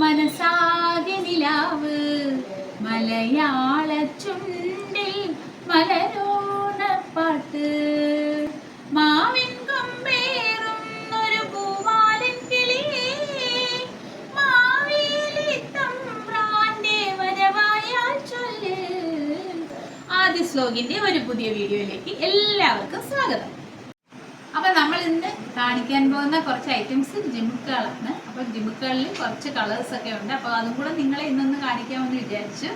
മനസാകെ നിലാവ്. മലയാള ചുണ്ടിൽ മലരോണപ്പാട്ട്. മാവിൻ കൊമ്പേറും ഒരു പൂവാലൻ കിളിയേ മാവേലി തമ്പ്രാന്റെ വരവായാൽ ചൊല്ല്. ആദ്യ ശ്ലോകിന്റെ ഒരു പുതിയ വീഡിയോയിലേക്ക് എല്ലാവർക്കും സ്വാഗതം. കാണിക്കാൻ പോകുന്ന കുറച്ച് ഐറ്റംസ് ജിമുക്കുകളാണ് അപ്പൊ ജിമുക്കുകളിൽ കുറച്ച് കളേഴ്സ് ഒക്കെ ഉണ്ട്. അപ്പൊ അതും കൂടെ നിങ്ങളെ ഇന്നൊന്ന് കാണിക്കാമെന്ന് വിചാരിച്ചു.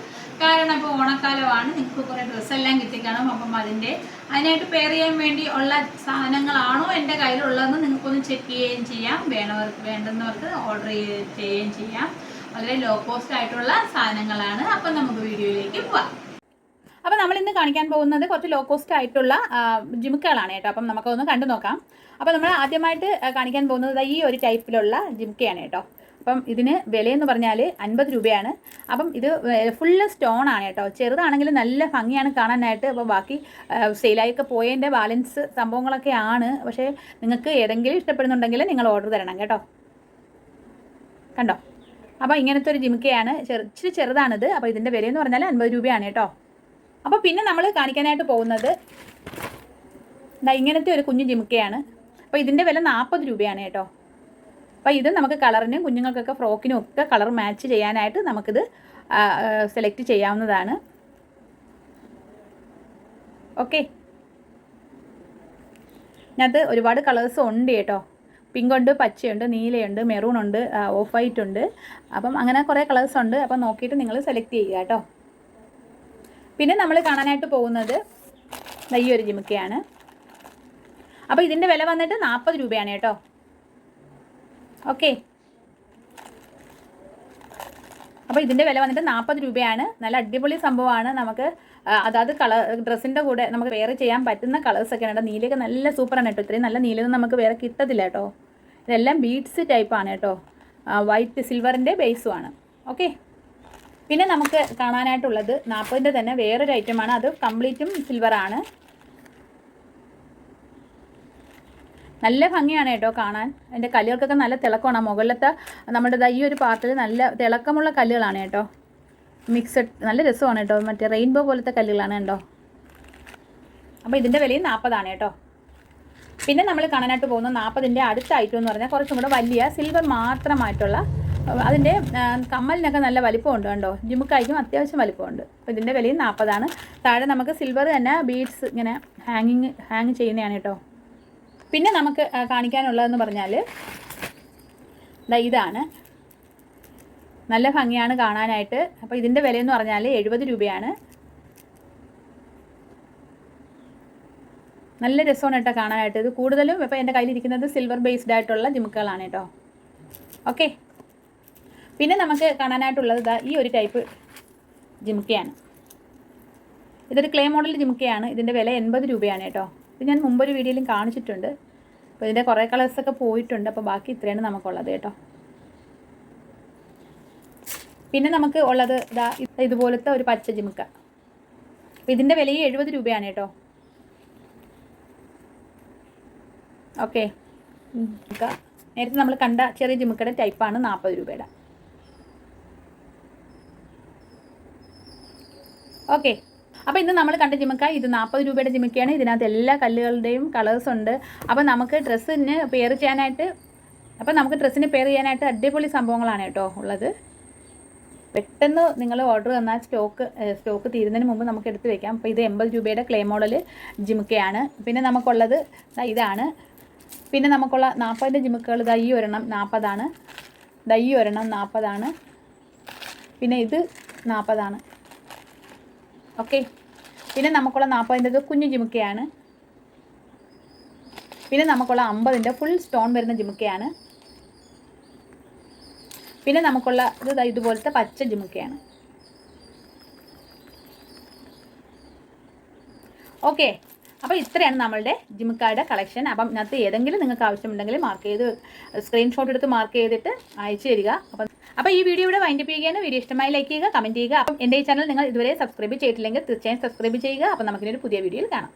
കാരണം ഇപ്പോൾ ഓണക്കാലമാണ്. നിങ്ങൾക്ക് കുറേ ഡ്രസ്സെല്ലാം കിട്ടിക്കാണും. അപ്പം അതിന്റെ അതിനായിട്ട് പെയർ ചെയ്യാൻ വേണ്ടി ഉള്ള സാധനങ്ങളാണോ എന്റെ കയ്യിലുള്ളതെന്ന് നിങ്ങൾക്കൊന്ന് ചെക്ക് ചെയ്യുകയും ചെയ്യാം. വേണവർക്ക് വേണ്ടുന്നവർക്ക് ഓർഡർ ചെയ്യുകയും ചെയ്യാം. വളരെ ലോ കോസ്റ്റ് ആയിട്ടുള്ള സാധനങ്ങളാണ്. അപ്പം നമുക്ക് വീഡിയോയിലേക്ക് പോവാം. അപ്പോൾ നമ്മൾ ഇന്ന് കാണിക്കാൻ പോകുന്നത് കുറച്ച് ലോ കോസ്റ്റ് ആയിട്ടുള്ള ജിമുക്കകളാണ് കേട്ടോ. അപ്പം നമുക്കൊന്ന് കണ്ടു നോക്കാം. അപ്പോൾ നമ്മൾ ആദ്യമായിട്ട് കാണിക്കാൻ പോകുന്നത് ഈ ഒരു ടൈപ്പിലുള്ള ജിമുക്കയാണ് കേട്ടോ. അപ്പം ഇതിന് വിലയെന്ന് പറഞ്ഞാൽ അൻപത് രൂപയാണ്. അപ്പം ഇത് ഫുള്ള് സ്റ്റോൺ ആണ് കേട്ടോ. ചെറുതാണെങ്കിൽ നല്ല ഭംഗിയാണ് കാണാനായിട്ട്. അപ്പോൾ ബാക്കി സെയിലായൊക്കെ പോയതിന്റെ ബാലൻസ് സംഭവങ്ങളൊക്കെ ആണ്. പക്ഷേ നിങ്ങൾക്ക് ഏതെങ്കിലും ഇഷ്ടപ്പെടുന്നുണ്ടെങ്കിൽ നിങ്ങൾ ഓർഡർ തരണം കേട്ടോ. കണ്ടോ? അപ്പോൾ ഇങ്ങനത്തെ ഒരു ജിമുക്കയാണ് ചെറു ഇച്ചിരി ചെറുതാണിത്. അപ്പോൾ ഇതിന്റെ വിലയെന്ന് പറഞ്ഞാൽ അൻപത് രൂപയാണ് കേട്ടോ. അപ്പോൾ പിന്നെ നമ്മൾ കാണിക്കാനായിട്ട് പോകുന്നത് ഇതാ ഇങ്ങനത്തെ ഒരു കുഞ്ഞു ജിമുക്കയാണ്. അപ്പോൾ ഇതിന്റെ വില നാൽപ്പത് രൂപയാണ് കേട്ടോ. അപ്പോൾ ഇത് നമുക്ക് കളറിനും കുഞ്ഞുങ്ങൾക്കൊക്കെ ഫ്രോക്കിനും ഒക്കെ കളർ മാച്ച് ചെയ്യാനായിട്ട് നമുക്കിത് സെലക്ട് ചെയ്യാവുന്നതാണ്. ഓക്കെ. ഇതിനകത്ത് ഒരുപാട് കളേഴ്സ് ഉണ്ട് കേട്ടോ. പിങ്ക് ഉണ്ട് പച്ചയുണ്ട് നീലയുണ്ട് മെറൂൺ ഉണ്ട് ഓഫ് വൈറ്റ് ഉണ്ട്. അപ്പം അങ്ങനെ കുറേ കളേഴ്സ് ഉണ്ട്. അപ്പം നോക്കിയിട്ട് നിങ്ങൾ സെലക്ട് ചെയ്യുക കേട്ടോ. പിന്നെ നമ്മൾ കാണാനായിട്ട് പോകുന്നത് ഈ ജിമുക്കയാണ്. അപ്പോൾ ഇതിന്റെ വില വന്നിട്ട് നാൽപ്പത് രൂപയാണ് കേട്ടോ. ഓക്കെ അപ്പോൾ ഇതിന്റെ വില വന്നിട്ട് നാൽപ്പത് രൂപയാണ്. നല്ല അടിപൊളി സംഭവമാണ്. നമുക്ക് അതായത് കളർ ഡ്രസ്സിന്റെ കൂടെ നമുക്ക് വേറെ ചെയ്യാൻ പറ്റുന്ന കളേഴ്സൊക്കെയാണ് കേട്ടോ നീലയൊക്കെ നല്ല സൂപ്പറാണ് കേട്ടോ. ഇത്രയും നല്ല നീലൊന്നും നമുക്ക് വേറെ കിട്ടത്തില്ല കേട്ടോ. ഇതെല്ലാം ബീഡ്സ് ടൈപ്പാണ് കേട്ടോ. വൈറ്റ് സിൽവറിന്റെ ബേസുമാണ് ഓക്കെ പിന്നെ നമുക്ക് കാണാനായിട്ടുള്ളത് നാൽപ്പതിന്റെ തന്നെ വേറൊരു ഐറ്റമാണ് അത് കംപ്ലീറ്റും സിൽവറാണ് നല്ല ഭംഗിയാണ് കേട്ടോ കാണാൻ. അതിന്റെ കല്ലുകൾക്കൊക്കെ നല്ല തിളക്കമാണ്. മുകളിലത്തെ നമ്മുടെ ഈ ഒരു പാർട്ടിൽ നല്ല തിളക്കമുള്ള കല്ലുകളാണ് കേട്ടോ. മിക്സഡ് നല്ല രസമാണ് കേട്ടോ. മറ്റേ റെയിൻബോ പോലത്തെ കല്ലുകളാണ് കേട്ടോ അപ്പോൾ ഇതിന്റെ വിലയും നാൽപ്പതാണ് കേട്ടോ. പിന്നെ നമ്മൾ കാണാനായിട്ട് പോകുന്ന നാൽപ്പതിന്റെ അടുത്ത ഐറ്റം എന്ന് പറഞ്ഞാൽ കുറച്ചും കൂടെ വലിയ സിൽവർ മാത്രമായിട്ടുള്ള അതിന്റെ കമ്മലിനൊക്കെ നല്ല വലിപ്പമുണ്ട് കണ്ടോ? ജിമുക്കായിരിക്കും അത്യാവശ്യം വലിപ്പമുണ്ട്. അപ്പോൾ ഇതിന്റെ വിലയും നാൽപ്പതാണ് താഴെ നമുക്ക് സിൽവർ തന്നെ ബീഡ്സ് ഇങ്ങനെ ഹാങ്ങിങ് ഹാങ് ചെയ്യുന്നതാണ് കേട്ടോ. പിന്നെ നമുക്ക് കാണിക്കാനുള്ളതെന്ന് പറഞ്ഞാൽ ഇതാണ്. നല്ല ഭംഗിയാണ് കാണാനായിട്ട്. അപ്പോൾ ഇതിന്റെ വിലയെന്ന് പറഞ്ഞാൽ എഴുപത് രൂപയാണ്. നല്ല രസമാണ് കേട്ടോ കാണാനായിട്ട്. ഇത് കൂടുതലും ഇപ്പോൾ എന്റെ കയ്യിലിരിക്കുന്നത് സിൽവർ ബേസ്ഡ് ആയിട്ടുള്ള ജിമുക്കുകളാണ് കേട്ടോ. ഓക്കെ പിന്നെ നമുക്ക് കാണാനായിട്ടുള്ളത് ഇതാ ഈ ഒരു ടൈപ്പ് ജിമുക്കയാണ്. ഇതൊരു ക്ലേ മോഡൽ ജിമുക്കയാണ്. ഇതിന്റെ വില എൺപത് രൂപയാണ് കേട്ടോ. ഇത് ഞാൻ മുമ്പൊരു വീഡിയോയിലും കാണിച്ചിട്ടുണ്ട്. അപ്പോൾ ഇതിന്റെ കുറേ കളേഴ്സൊക്കെ പോയിട്ടുണ്ട്. അപ്പോൾ ബാക്കി ഇത്രയാണ് നമുക്കുള്ളത് കേട്ടോ. പിന്നെ നമുക്ക് ഉള്ളത് ഇതാ ഇതുപോലത്തെ ഒരു പച്ച ജിമുക്ക. അപ്പോൾ ഇതിന്റെ വിലയും എഴുപത് രൂപയാണ് കേട്ടോ. ഓക്കെ. നേരത്തെ നമ്മൾ കണ്ട ചെറിയ ജിമുക്കയുടെ ടൈപ്പാണ് നാൽപ്പത് രൂപയുടെ. ഓക്കെ അപ്പോൾ ഇന്ന് നമ്മൾ കണ്ട ജിമിക്ക ഇത് നാൽപ്പത് രൂപയുടെ ജിമിക്കയാണ് ഇതിനകത്ത് എല്ലാ കല്ലുകളുടെയും കളേഴ്സ് ഉണ്ട്. അപ്പോൾ നമുക്ക് ഡ്രസ്സിന് പെയർ ചെയ്യാനായിട്ട് അപ്പോൾ നമുക്ക് ഡ്രസ്സിന് പെയർ ചെയ്യാനായിട്ട് അടിപൊളി സംഭവങ്ങളാണ് കേട്ടോ ഉള്ളത്. പെട്ടെന്ന് നിങ്ങൾ ഓർഡർ തന്നാൽ സ്റ്റോക്ക് സ്റ്റോക്ക് തീരുന്നതിന് മുമ്പ് നമുക്ക് എടുത്ത് വെക്കാം. അപ്പോൾ ഇത് എൺപത് രൂപയുടെ ക്ലേ മോഡൽ ജിമിക്കയാണ്. പിന്നെ നമുക്കുള്ളത് ഇതാണ്. പിന്നെ നമുക്കുള്ള നാൽപ്പതിന്റെ ജിമുക്കുകൾ ദൈ ഒരെണ്ണം നാൽപ്പതാണ് ദാ ഒരെണ്ണം നാൽപ്പതാണ് പിന്നെ ഇത് നാൽപ്പതാണ് ഓക്കെ പിന്നെ നമുക്കുള്ള നാൽപ്പതിന്റെത് കുഞ്ഞു ജിമുക്കയാണ്. പിന്നെ നമുക്കുള്ള അമ്പതിന്റെ ഫുൾ സ്റ്റോൺ വരുന്ന ജിമുക്കയാണ്. പിന്നെ നമുക്കുള്ള ഇത് ഇതുപോലത്തെ പച്ച ജിമുക്കയാണ്. ഓക്കെ അപ്പോൾ ഇത്രയാണ് നമ്മളുടെ ജിമുക്കായുടെ കളക്ഷൻ അപ്പം ഇതിനകത്ത് ഏതെങ്കിലും നിങ്ങൾക്ക് ആവശ്യമുണ്ടെങ്കിൽ മാർക്ക് ചെയ്ത് സ്ക്രീൻഷോട്ട് എടുത്ത് മാർക്ക് ചെയ്തിട്ട് അയച്ചു തരിക. അപ്പം അപ്പോൾ ഈ വീഡിയോ ഇവിടെ വൈൻഡപ്പ് ചെയ്യുകയാണ്. വീഡിയോ ഇഷ്ടമായി ലൈക്ക് ചെയ്യുക കമന്റ് ചെയ്യുക. അപ്പം എന്റെ ഈ ചാനൽ നിങ്ങൾ ഇതുവരെ സബ്സ്ക്രൈബ് ചെയ്തിട്ടില്ലെങ്കിൽ തീർച്ചയായും സബ്സ്ക്രൈബ് ചെയ്യുക. അപ്പം നമുക്കിനൊരു പുതിയ വീഡിയോയിൽ കാണാം.